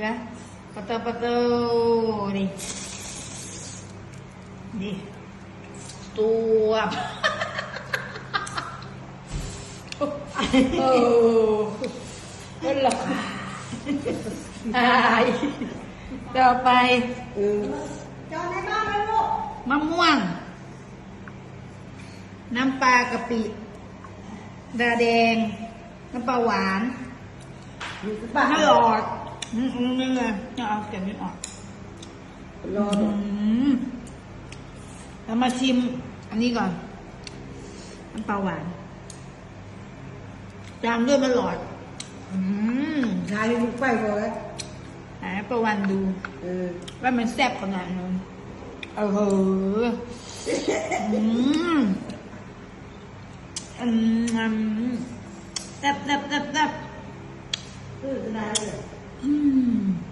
แล้วปะเตอปะเตอนี่นี่ตัวโอ้ก็หลับตายต่อไปเออจอในบ้านไหมลูกมะม่วง น้ำปลากะปิดาแดง น้ำปลาหวานอยู่ที่ปลาบ้านหลอด อืมอืมนี่เลยจะเอาเก็บนี้ออกรออืมเรามาชิม อันนี้ก่อนน้ำปลาหวานตามด้วยมะหลอด อืมชายลูกไปก่อนนะไหนประวันดูเออว่ามันแซ่บขนาดไหนโอ้โหอืมอืมแซ่บแซ่บแซ่บแซ่บคือจะได้เลย 嗯。